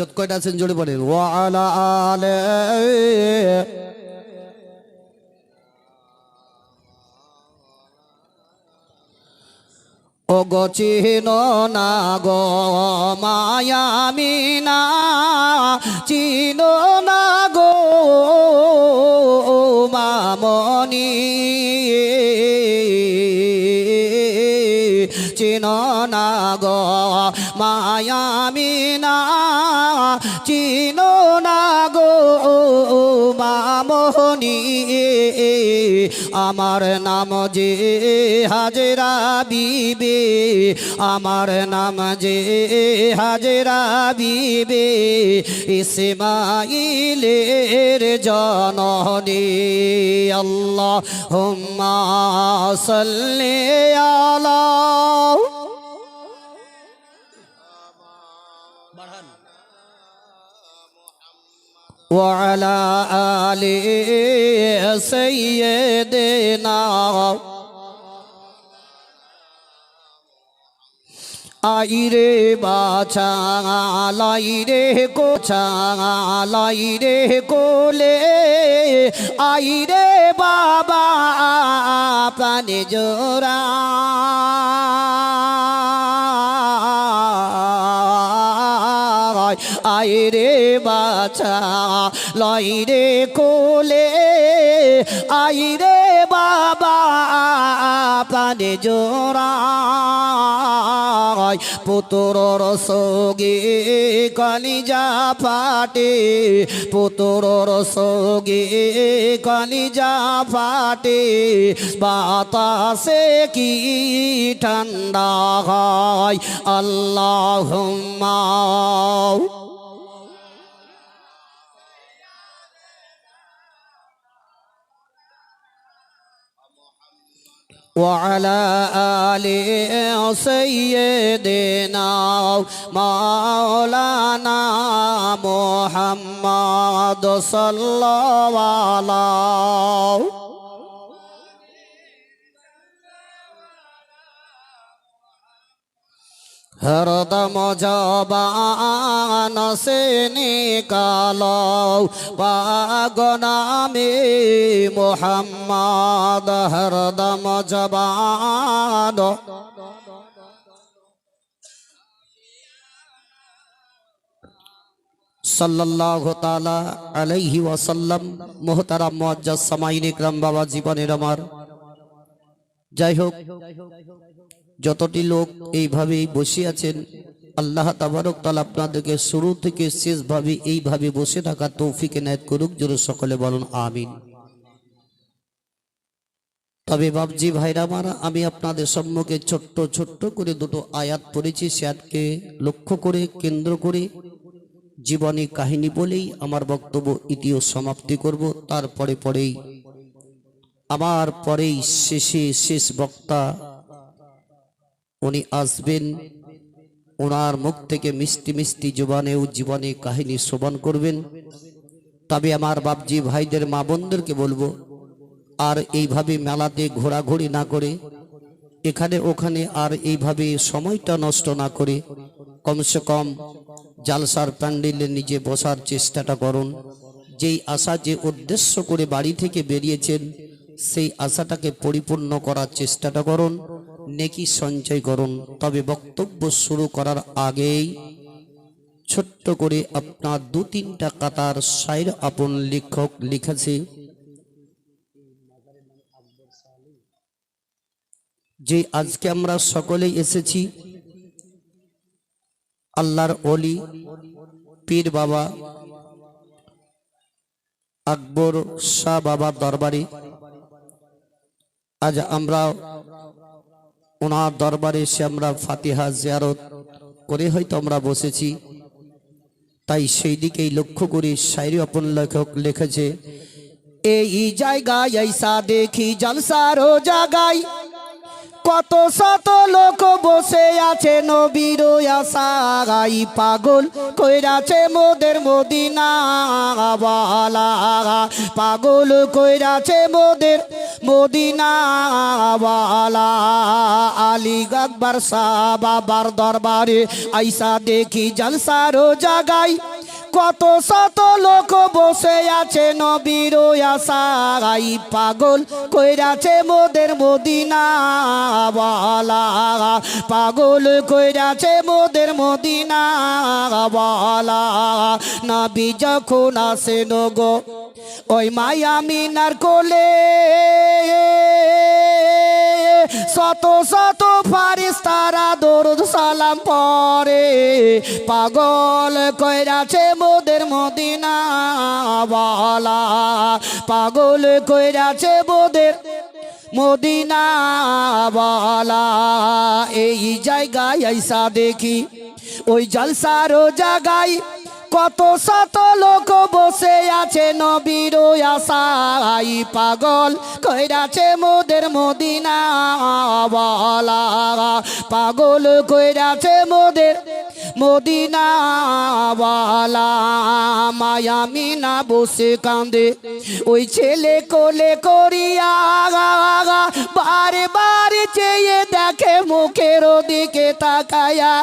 যত কয়টা আছেন জোরে পড়েন ওয়া আলা ও গো চিহ্ন না গো চিহ্ন না গো মামনি। চিন না গো মায়ামিনা চিন না গো মামনি, আমার নাম যে হাজরা বিবে, আমার নাম যে হাজরা বিবে, ইসমাইলের জননী। আল্লাহ হুম্মা সাল্লি আলা وعلى آل سيدنا আইরে বাছা লাইরে কোছা লাইরে কোলে আইরে বাবা প্রাণে জোড়া আইরে বাছা লইরে কোলে আইরে বাবা, প্রাণে জোড়া পুতরর সগে কলিজা ফাটে পুতরর সগে কলিজা ফাটে। বাতাসে কি ঠান্ডা হয়? আল্লাহ وعلى آل سيدنا مولانا محمد صلى الله عليه হরদম জবান সে নিকালো পাগনামে মোহাম্মদ হরদম জবান সাল্লাল্লাহু তাআলা আলাইহি ওয়াসাল্লাম মুহতারাম মুআজ্জাজ সামাইন ইকরাম বাবা জীবনের আমার যাই হোক যতটি লোক এইভাবেই বসে আছেন, আল্লাহ তাবারক তাআলা আপনাদেরকে শুরু থেকে শেষভাবে এইভাবে বসে থাকা তৌফিক এনায়েত করুক জোরে সকলে বলুন আমিন। তবে বাবজি ভাইরা মারা, আমি আপনাদের সম্মুখে ছোট্ট ছোট্ট করে দুটো আয়াত পড়েছি, সে লক্ষ্য করে, কেন্দ্র করে জীবনী কাহিনী বলেই আমার বক্তব্য ইতিও সমাপ্তি করব। তারপরে পরেই, আমার পরেই শেষে শেষ বক্তা উনি আসবেন ওনার মুখ থেকে মিষ্টি মিষ্টি জবানেও জীবনে কাহিনী শ্রবণ করবেন। তবে আমার বাপজি ভাইদের মা বোনদেরকে বলব, আর এইভাবে মেলাতে ঘোরাঘুরি না করে, এখানে ওখানে আর এইভাবে সময়টা নষ্ট না করে কমসে কম জালসার প্যান্ডেলে নিজে বসার চেষ্টাটা করুন। যেই আশা, যে উদ্দেশ্য করে বাড়ি থেকে বেরিয়েছেন, সেই আশাটাকে পরিপূর্ণ করার চেষ্টাটা করুন। নেকি সঞ্চয় করুন। তবে বক্তব্য শুরু করার আগেই ছোট্ট করে আপনার দু তিনটা কাতার সাইর আপন লেখক লিখেছে। যে আজকে আমরা সকলেই এসেছি, আল্লাহর অলি পীর বাবা, আকবর শাহ বাবার দরবারে। আজ আমরা ওনার দরবারে এসে আমরা ফাতিহা জিয়ারত করে হয়তো আমরা বসেছি। তাই সেই দিকেই লক্ষ্য করে শায়রি অপন লেখক লিখেছে, এই জায়গায় এইসা দেখি জলসারো জায়গায় কত শত লোক বসে আছে নবীর আশাই পাগল কইরাছে মোদের মদিনা বালা পাগল কইরাছে মোদের মদিনা বালা আলী আকবর শাহ বাবার দরবারে আইসা দেখি জলসারো জাগাই কত শত লোক বসে আছে নবীর আশাই পাগল কইরাছে মোদের মদিনা বালা পাগল কইরাছে মোদের মদিনা বালা নবী যখন আসে নগো ওই মায়া মিনার কোলে শত শত ফারিস তারা দরুদ সালাম পরে পাগল কইরাছে মোদের মদিনা বালা পাগল কইরাছে মোদের মদিনা বালা এই জায়গায় আইসা দেখি, ওই জলসারও জায়গায় কত শত লোক বসে আছে নবীর আশাই পাগল। কইরাছে মোদের মদিনা বলা পাগল কইরাছে মোদের মদিনা বলা মায়া মিনা বসে কান্দে ওই ছেলে কোলে করিয়া বারে বারে চেয়ে দেখে মুখের দিকে তাকায়া,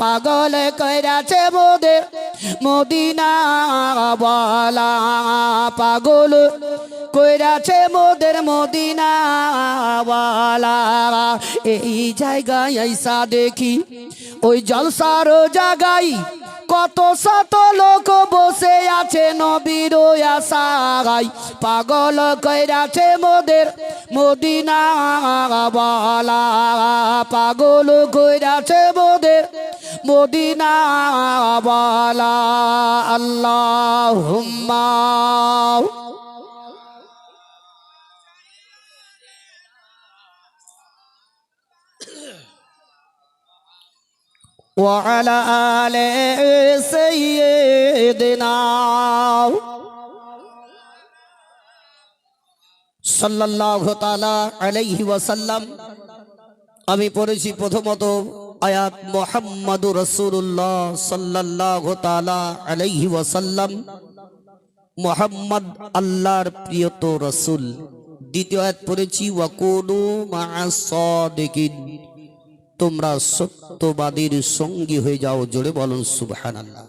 পাগল কইরাছে মোদের মদিনা বলা পাগল কইরাছে মোদের মদিনা বলা। এই জায়গায় আইসা দেখি, ওই জলসার জায়গায় কত শত লোক বসে আছে নবীর আশাই পাগল কইরাছে মোদের মদিনা বলা। পাগল কইরাছে মোদের মদিনা বলা আল্লাহ وعلى آل سيدنا সাল্লাল্লাহু তাআলা আলাইহি ওয়াসাল্লাম আমি পড়েছি প্রথমত আয়াত মোহাম্মদুর রসুল্লাহ সাল্লাল্লাহু তাআলা আলাইহি ওয়াসাল্লাম, মোহাম্মদ আল্লাহর প্রিয়ত রাসূল। দ্বিতীয় আয়াত পড়েছি, ওয়াকুনু সাদিকিন। তোমরা সত্যবাদীর সঙ্গী হয়ে যাও, জোরে বলুন সুবহানাল্লাহ।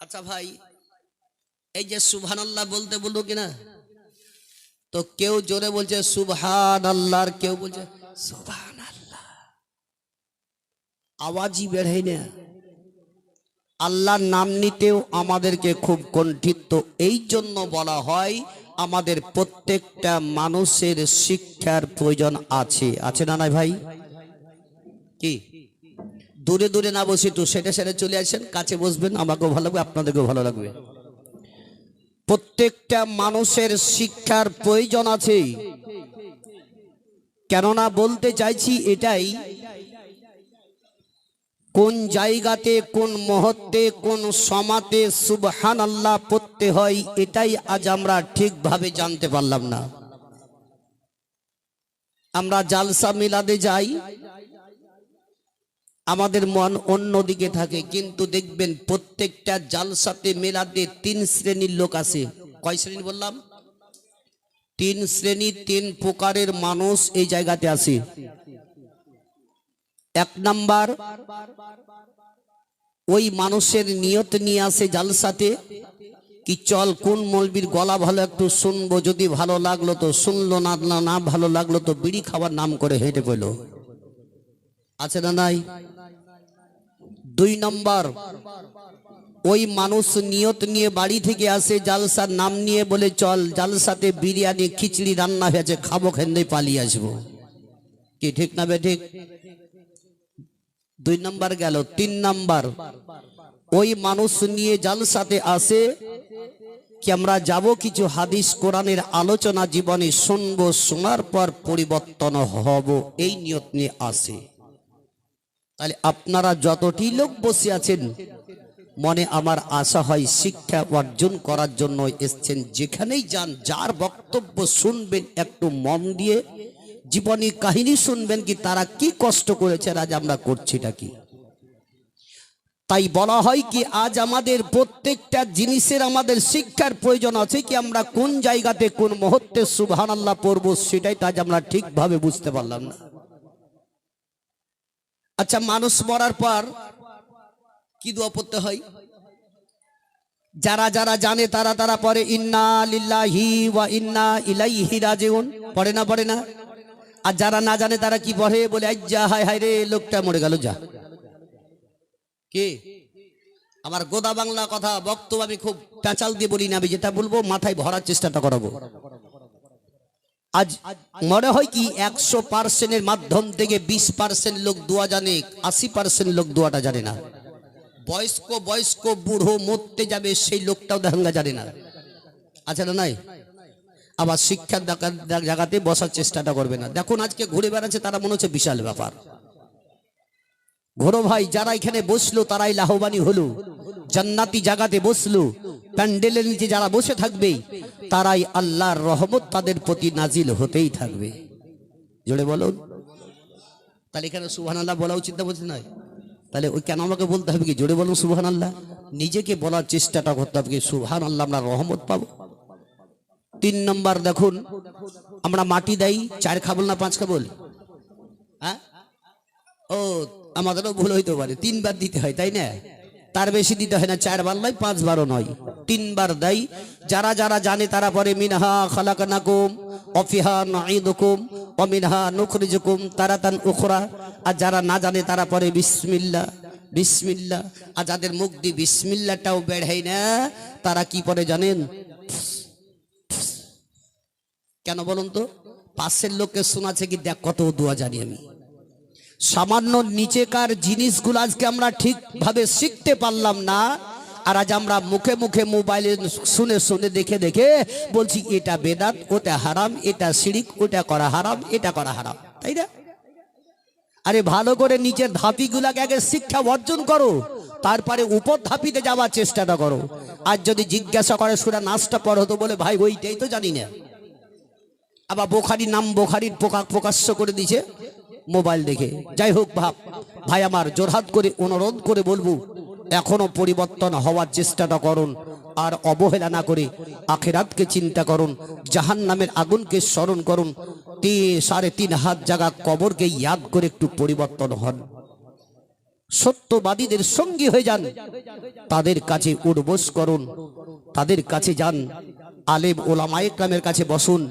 আচ্ছা ভাই, এই যে সুবহানাল্লাহ বলতে বলল কিনা? তো কেউ জোরে বলছে সুবহান আল্লাহর কেউ বলছে সুবহান আল্লাহ আওয়াজই বেড়ে না। আল্লাহর নাম নিতেও আমাদেরকে খুব কণ্ঠিত। এই জন্য বলা হয়, আমাদের প্রত্যেকটা মানুষের শিক্ষার প্রয়োজন আছে। আছে না নাই ভাই? কি? দূরে দূরে না বসে একটু সেটা সেটে চলে আসেন, কাছে বসবেন, আমাকেও ভালো লাগবে, আপনাদেরকেও ভালো লাগবে। প্রত্যেকটা মানুষের শিক্ষার প্রয়োজন আছে। কেননা বলতে চাইছি এটাই, কোন জায়গাতে, কোন মুহূর্তে কোন সমাতে সুবহান আল্লাহ পড়তে হয়, এটাই আজ আমরা ঠিকভাবে জানতে পারলাম না। আমরা জালসা মিলাদে যাই আমাদের মন অন্যদিকে থাকে, কিন্তু দেখবেন প্রত্যেকটা জালসাতে, মেলাতে তিন শ্রেণির লোক আছে। কয় শ্রেণি বললাম? তিন শ্রেণি, তিন প্রকারের মানুষ এই জায়গাতে আছে। এক নাম্বার, ওই মানুষের নিয়ত নিয়ে আসে জালসাতে কি চল, কোন মলবির গলা ভালো একটু শুনব, যদি ভালো লাগল তো শুনলো, না না ভালো লাগল তো বিড়ি খাবার নাম করে হেঁটে পেল আছে না নাই? দুই নম্বর, ওই মানুষ নিয়ত নিয়ে বাড়ি থেকে আসে, জালসার নাম নিয়ে বলে, চল জালসাতে বিরিয়ানি, খিচড়ি, রান্না হয়েছে, খাব, খেন্দে পালিয়ে আসব। কি ঠিক না বে ঠিক দুই নাম্বার গেল। তিন নম্বর, ওই মানুষ নিয়ে জালসাতে আসে, কি আমরা যাব কিছু হাদিস কোরআনের আলোচনা জীবনে শুনব, শোনার পর পরিবর্তন হব? এই নিয়ত নিয়ে আসে। তাহলে আপনারা যতটি লোক বসে আছেন, মনে আমার আশা হয় শিক্ষা অর্জন করার জন্য এসছেন। যেখানেই যান, যার বক্তব্য শুনবেন, একটু মন দিয়ে জীবনী কাহিনী শুনবেন কি তারা কি কষ্ট করেছে, আজ আমরা করছিটা কি? তাই বলা হয় কি, আজ আমাদের প্রত্যেকটা জিনিসের আমাদের শিক্ষার প্রয়োজন আছে কি, আমরা কোন জায়গাতে কোন মুহূর্তে সুবহান আল্লাহ পড়ব সেটাই তো আজ আমরা ঠিকভাবে বুঝতে পারলাম না। আচ্ছা মানুষ মরার পর কি দোয়া পড়তে হয়? যারা যারা জানে তারা তারা পরে ইন্না লিল্লাহি ওয়া ইন্না ইলাইহি রাজিউন। পড়ে না পড়ে না? আর যারা না জানে তারা কি পড়ে? বলে, আজ্জা, হায় হায় রে, লোকটা মরে গেল, যা। কে? আমার গোদা বাংলা কথা, বক্তব্য আমি খুব প্যাচাল দিয়ে বলি না, আমি যেটা বলব, মাথায় ভরার চেষ্টাটা করাবো। আজ মনে হয় কি একশো পার্সেন্টের মাধ্যম থেকে বিশ পার্সেন্ট লোক দোয়া জানে, আশি পার্সেন্ট লোক দোয়াটা জানে না। বয়স্ক বয়স্ক, বুড়ো, মরতে যাবে, সেই লোকটাও দেখাঙ্গা জানে না। আছে না নাই? আবার শিক্ষার জায়গা- জায়গাতে বসার চেষ্টাটা করবে না। দেখুন, আজকে ঘুরে বেড়াচ্ছে, তারা মনে হচ্ছে বিশাল ব্যাপার। ঘোরো ভাই, যারা এখানে বসল, তারাই লাভবানী হলো। জান্নাতি জাগাতে বসল। প্যান্ডেলের নিচে যারা বসে থাকবে, তারাই আল্লাহর রহমত তাদের প্রতি নাজিল হতেই থাকবে। জোরে বলুন। তাহলে এখানে সুবহান আল্লাহ বলা উচিত না বলছে নয় তাহলে ওই কেন আমাকে বলতে হবে কি? জোরে বলুন সুবহান আল্লাহ নিজেকে বলার চেষ্টাটা করতে হবে কি? সুবহান আল্লাহ আমরা রহমত পাবো। তিন নম্বর দেখুন, আমরা মাটি দেই, চার খাবল না পাঁচ খাবল? হ্যাঁ? ও, আমাদেরও ভুল হইতে পারে। তিনবার দিতে হয়, তাই না? তার বেশি দিতে হয় না, চারবার নয়, পাঁচবারও নয়। তিনবার দেয়। যারা যারা জানে তারা পরে মিনহা খালাকানাকুম অফিহা নাইদুকুম অমিনহা নুখরিজুকুম তারাতান উখরা। আর যারা না জানে তারা পরে বিসমিল্লা বিসমিল্লা আর যাদের মুখ দিয়ে বিসমিল্লাটাও বেড়াই না, তারা কি পরে জানেন? কেন বলুন তো? পাশের লোককে শোনাচ্ছে কি, দেখ কত দোয়া জানি আমি। সামান্য নিচেকার জিনিসগুলো আজকে আমরা ঠিকভাবে শিখতে পারলাম না। আর আজ আমরা মুখে মুখে মোবাইলে শুনে শুনে দেখে দেখে বলছি, এটা বেদাত, ওটা হারাম, এটা সিঁড়িক ওটা করা হারাম, এটা করা হারাম। তাই না? আরে ভালো করে নিচের ধাপিগুলাকে আগে শিক্ষা অর্জন করো, তারপরে উপর ধাপিতে যাওয়ার চেষ্টাটা করো। আর যদি জিজ্ঞাসা করে, সুরা নাচটা পর হতো বলে, ভাই, ওইটাই তো জানি না। আবার বোখারি নাম বোখারির প্রকা- প্রকাশ্য করে দিছে মোবাইল দেখে। যাই হোক ভাব ভাই, আমার জোরহাত করে, অনুরোধ করে বলব এখনও পরিবর্তন হওয়ার চেষ্টাটা করুন আর অবহেলা না করে আখেরাতকে চিন্তা করুন জাহান নামের আগুনকে স্মরণ করুন সাড়ে তিন হাত জায়গা কবরকে ইয়াদ করে একটু পরিবর্তন হন। সত্যবাদীদের সঙ্গী হয়ে যান, তাদের কাছে উঠবোস করুন, তাদের কাছে যান, আলেম ওলামা ইকরামের কাছে বসুন,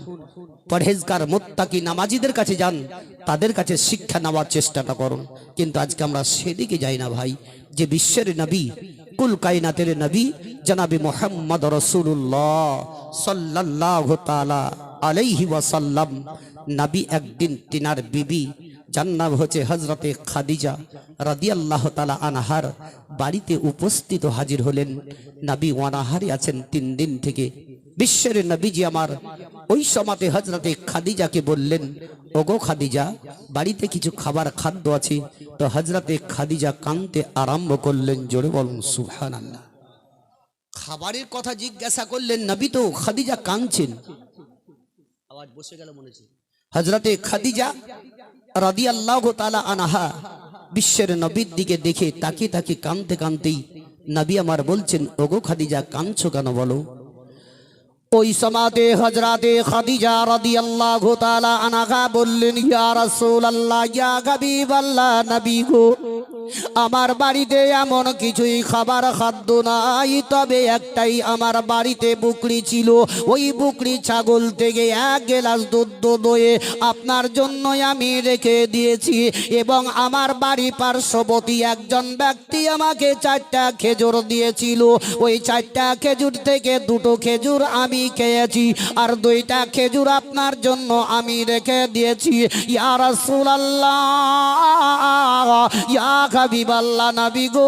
পরহেজগার মোত্তাকি নামাজিদের কাছে যান তাদের কাছে শিক্ষা নেওয়ার চেষ্টাটা করুন। কিন্তু আজকে আমরা সেদিকে যাই না ভাই। যে বিশ্বের নবী, কুল কায়নাতের নবী, জনাবি মোহাম্মদ রসুল্লাহ সাল্লাহ তালা আলাইহি ওয়াসাল্লাম, নবী একদিন তিনার বিবি, যার নাম হচ্ছে হজরতে খাদিজা রাদিয়াল্লাহ তালা আনাহার, বাড়িতে উপস্থিত হাজির হলেন। নবী ওয়ানাহারি আছেন তিন দিন থেকে। বিশ্বের নবীজি আমার। ওই সমাতে হজরতে খাদিজাকে বললেন ওগো খাদিজা বাড়িতে কিছু খাবার খাদ্য আছে? তো হজরতে খাদিজা কানতে আরম্ভ করলেন জোরে বলুন সুহান আল্লাহ খাবারের কথা জিজ্ঞাসা করলেন নবী তো খাদিজা কাঁদছেন আওয়াজ বসে গেল মনে হচ্ছে। হজরতে খাদিজা রাদি আল্লাহ তালা আনাহা বিশ্বের নবীর দিকে দেখে তাকে তাকে কানতে কানতেই নবী আমার বলছেন ওগো খাদিজা কাঁদছো কেন বলো? ওই সমাতে হজরাতে খাদিজা রাদি আল্লাহ তালা আনাহা বললেন, ইয়া রাসূল আল্লাহ ইয়া হাবিব আল্লাহ নবী গো, আমার বাড়িতে এমন কিছুই খাবার খাদ্য নাই, তবে একটাই আমার বাড়িতে বুকরি ছিল। ওই বুকরি ছাগল থেকে এক গেলাস দুধ দয়ে আপনার জন্যই আমি রেখে দিয়েছি এবং আমার বাড়ি পার্শ্ববর্তী একজন ব্যক্তি আমাকে চারটা খেজুর দিয়েছিল। ওই চারটা খেজুর থেকে দুটো খেজুর আমি খেয়েছি। আর দুইটা খেজুর আপনার জন্য আমি রেখে দিয়েছি। ইয়া রাসূলুল্লাহ, ইয়া হাবিবাল্লাহ নবী গো,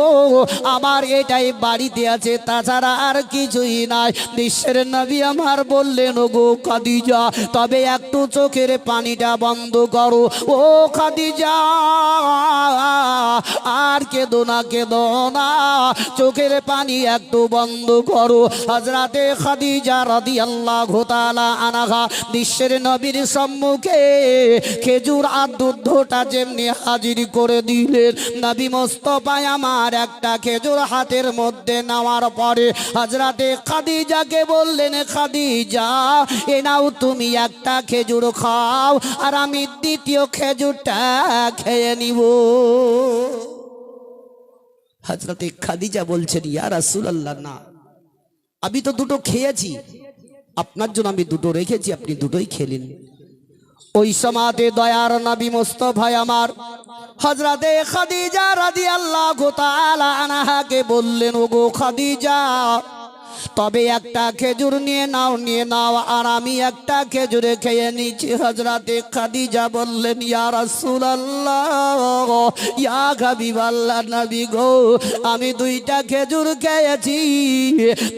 আমার এটাই বাড়িতে আছে, তাছাড়া আর কিছুই নাই। বিশ্বের নবী আমার বললেন গো খাদিজা, তবে একটু চোখের পানিটা বন্ধ করো। ও খাদিজা, আর কেঁদো না কেঁদো না। চোখের পানি একটু বন্ধ করো। হজরাতে খাদিজা রাদি আল্লাহ ঘোতালা আনাঘা বিশ্বের নবীর সম্মুখে খেজুর আর দুধটা যেমনি হাজির করে দিলেন, নবী মোস্তফায় আমার একটা খেজুর হাতের মধ্যে নেওয়ার পরে হজরাতে খাদিজাকে বললেন, খাদিজা, এ নাও তুমি একটা খেজুর খাও আর আমি দ্বিতীয় খেজুরটা খেয়ে নিব। হজরতে খাদিজা বলছেন, ইয়া রাসূলুল্লাহ, না, আমি তো দুটো খেয়েছি। আপনার জন্য আমি দুটো রেখেছি, আপনি দুটোই খেলেন ওই সমাতে দয়ার নবী মোস্তফা আমার হজরতে খাদিজা রাজি আল্লাহ আনাহাকে বললেন, ওগো খাদিজা তবে একটা খেজুর নিয়ে নাও নিয়ে নাও। আর আমি একটা খেজুরে খেয়ে নিচ্ছি। হজরতে খাদিজা বললেন আমি দুইটা খেজুর খেয়েছি।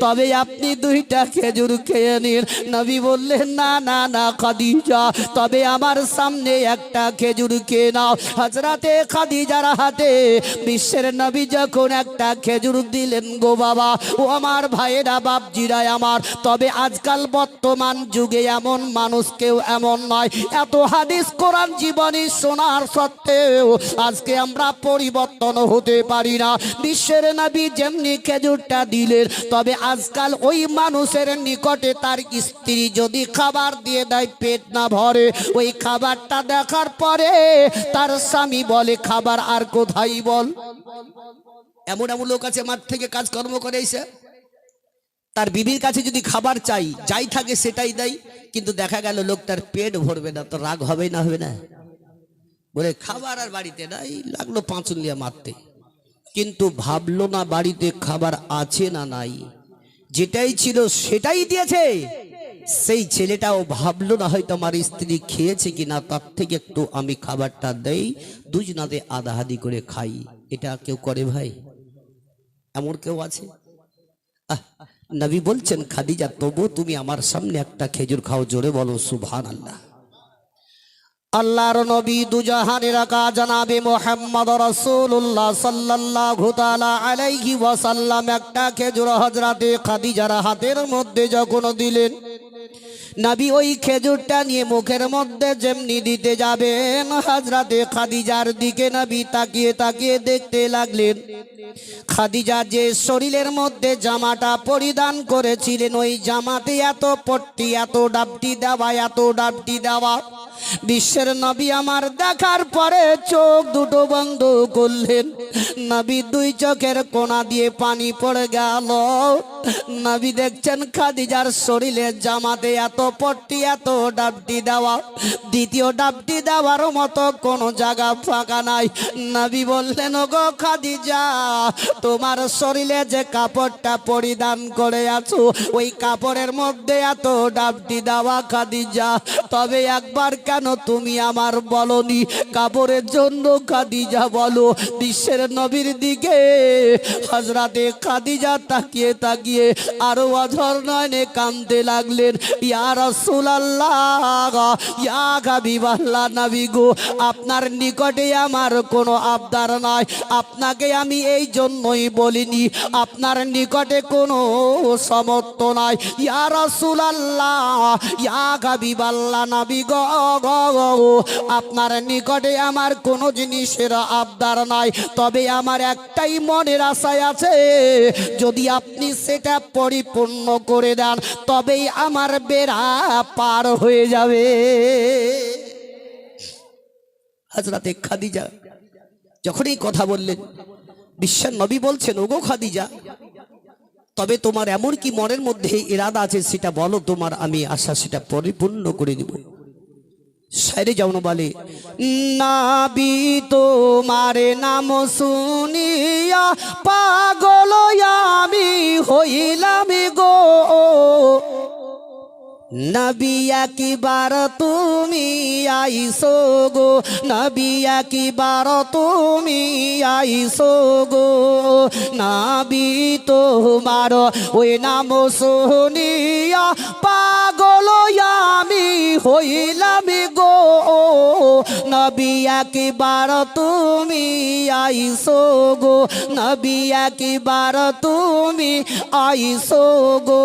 তবে আপনি দুইটা খেজুর খেয়ে নিন। নবী বললেন, না না না খাদিজা, তবে আমার সামনে একটা খেজুর খেয়ে নাও। হজরতে খাদিজার হাতে বিশ্বের নবী যখন একটা খেজুর দিলেন গো বাবা, ও আমার ভাইয়েরা বাপজিরা আমার। তবে আজকাল বর্তমান যুগে এমন মানুষ কেউ এমন নয়। এত হাদিস কোরআন জীবনী শোনার সত্ত্বেও আজকে আমরা পরিবর্তন হতে পারি না। বিশ্বের নবী যেমনি খেজুরটা দিলেন, তবে আজকাল ওই মানুষের নিকটে তার স্ত্রী যদি খাবার দিয়ে দেয়, পেট না ভরে, ওই খাবারটা দেখার পরে তার স্বামী বলে, খাবার আর কোথায় বল? এমন এমন লোক আছে মাঠ থেকে কাজকর্ম করে এসে। তার বিবির কাছে যদি খাবার চাই যাই থাকে সেটাই দেয়। কিন্তু দেখা গেল লোকটার পেট ভরবে না তো রাগ হবে না হবে না? বলে খাবার আর বাড়িতে নাই লাগল পাঁচুলিয়া মারতে। কিন্তু ভাবলো না বাড়িতে খাবার আছে না নাই। যেটাই ছিল সেটাই দিয়েছে। সেই ছেলেটাও ভাবলো না হয়তো আমার স্ত্রী খেয়েছে কিনা তার থেকে একটু আমি খাবারটা দেই দুজনাতে আধা আধি করে খাই। এটা কেউ করে ভাই? এমন কেউ আছে? আহ, নবী বলছেন, খাদিজা, তবু তুমি আমার সামনে একটা খেজুর খাও, জোরে বলো সুভান আল্লাহ আল্লাহর নবী দুজাহানের আকা জানাবে মোহাম্মদ রসুল্লাহ সাল্লাল্লাহু তাআলা আলাইহি ওয়াসাল্লাম একটা খেজুর হযরতে খাদিজার হাতের মধ্যে যখন দিলেন নবী ওই খেজুরটা নিয়ে মুখের মধ্যে যেমনি দিতে যাবেন। হাজরাতে খাদিজার দিকে নবী তাকিয়ে তাকিয়ে দেখতে লাগলেন। খাদিজা যে শরীরের মধ্যে জামাটা পরিধান করেছিলেন, ওই জামাতে এত পট্টি, এত ডাবটি দেওয়া, এত ডাবটি দেওয়া। বিশ্বের নবী আমার দেখার পরে চোখ দুটো বন্ধ করলেন। নবী দুই চোখের কোনা দিয়ে পানি পড়ে গেল। নবী দেখছেন খাদিজার শরীরে জামাতে এত পট্টি এত ডাবটি দেওয়া। দ্বিতীয় ডাবটি দেওয়ার মতো কোনো জায়গা ফাঁকা নাই। নবী বললেন গো খাদিজা, তোমার শরীরে যে কাপড়টা পরিধান করে আছো, ওই কাপড়ের মধ্যে এত ডাবটি দেওয়া খাদিজা, তবে একবার কেন তুমি আমার বলনি? কাপড়ের জন্য খাদিজা বলো, বিশ্বের নবীর দিকে। হজরাতে খাদিজা তাকিয়ে তাকিয়ে আরও অঝর নয়নে কান্দতে লাগলেন। ইয়া গো, আপনার নিকটে আমার কোনো আবদার নাই। আপনাকে আমি এই জন্যই বলিনি, আপনার নিকটে কোনো সমর্থ নাই। ইয়া রাসূলুল্লাহ, ইয়া হাবিবাল্লাহ নবী গো। আপনার নিকটে আমার কোনো জিনিসের আবদার নাই। তবে আমার একটাই মনের আশায় আছে, যদি আপনি সেটা পরিপূর্ণ করে দেন, তবেই আমার বেড়া পার হয়ে যাবে। হাজরাতে খাদিজা যখনই কথা বললেন, বিশ্বের নবী বলছেন, ওগো খাদিজা, তবে তোমার এমন কি মনের মধ্যে ইরাদা আছে সেটা বলো, তোমার আমি আশা সেটা পরিপূর্ণ করে দেব সাইরে যাও না বলে, নাবি তোমার নাম শুনিয়া পাগল আমি হইলাম গো। নবী বার তুমি আইসো গো কি বার তুমি আইসো গো। নাবি তোমার ওই নাম শুনিয়া পাগল আমি হইলাম গো। নবিয়া কি বার তুমি আইসো গো কি বার তুমি আইসো গো।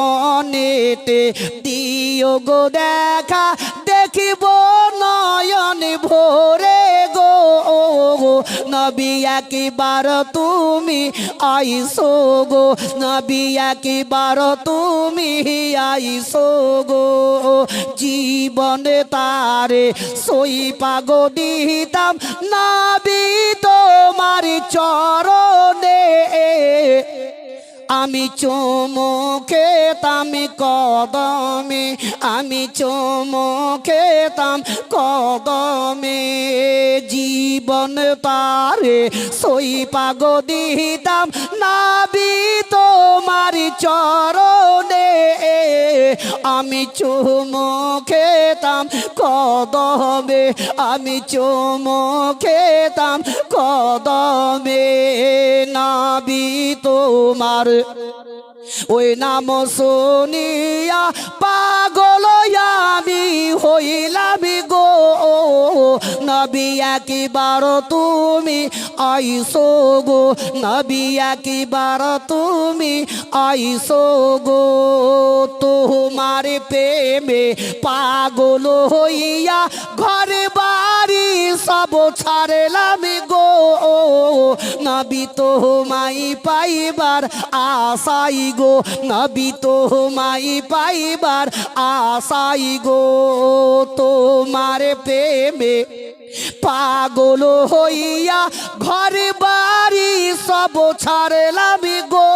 সপনেতে দিও গো দেখা, দেখিব নয়ন ভোরে গো। নবী একবার তুমি আইসো গো, নবী একবার তুমি আইসো গো। জীবন তারে সই পাগো দিতাম, নাবি তোমার চরণে। আমি চুমুকে তামি কদমে আমি চুমুকে তাম কদমে। জীবন তারে সই পাগ দিতাম নাবি তোমার চরণে আমি চুমুকে তাম কদমে আমি চুমুকে তাম কদমে নাবি তোমার ওই নাম শুনিয়া পাগল আমি হইলাম গো। নবী একবার তুমি আইসো গো, নবী একবার তুমি আইসো গো। তোমার প্রেমে পাগল হইয়া ঘরে বাড়ি সব ছাড়লাম গো। নবী তোমাই পাইবার আশাই গো। নবী তোমাই পাইবার আশাই গো। তোমার প্রেমে পাগল হইয়া ঘরে বাড়ি সব ছাড়লাম গো।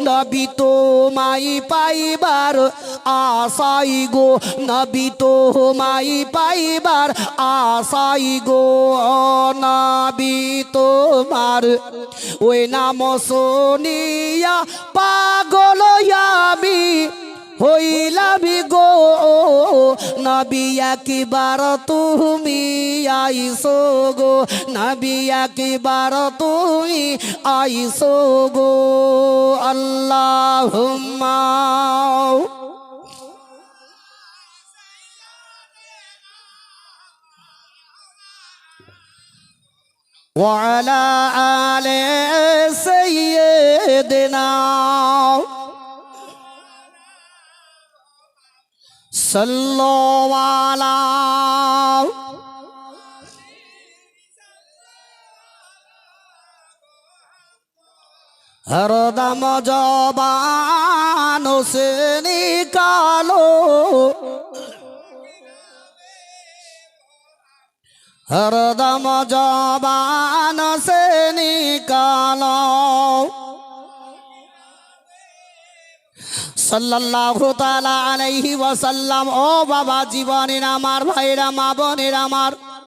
নবী তোমাই পাইবার আশাই গো। নবী তোমাই পাইবার আশাই গো। নবী তোমার ওই নাম শুনিয়া পাগল আমি হইলাম গো নবী একবার তুমি আইসো গো নবী একবার তুমি আইসো গো আল্লাহ وعلى آل سيدنا صلوا على হরদম জবান সে নিকালো হরদম জবান সে নিকালো সাল্লাল্লাহু আলাইহি ওয়াসাল্লাম ও বাবা জীবনের আমার ভাইরা মা বোনের আমার।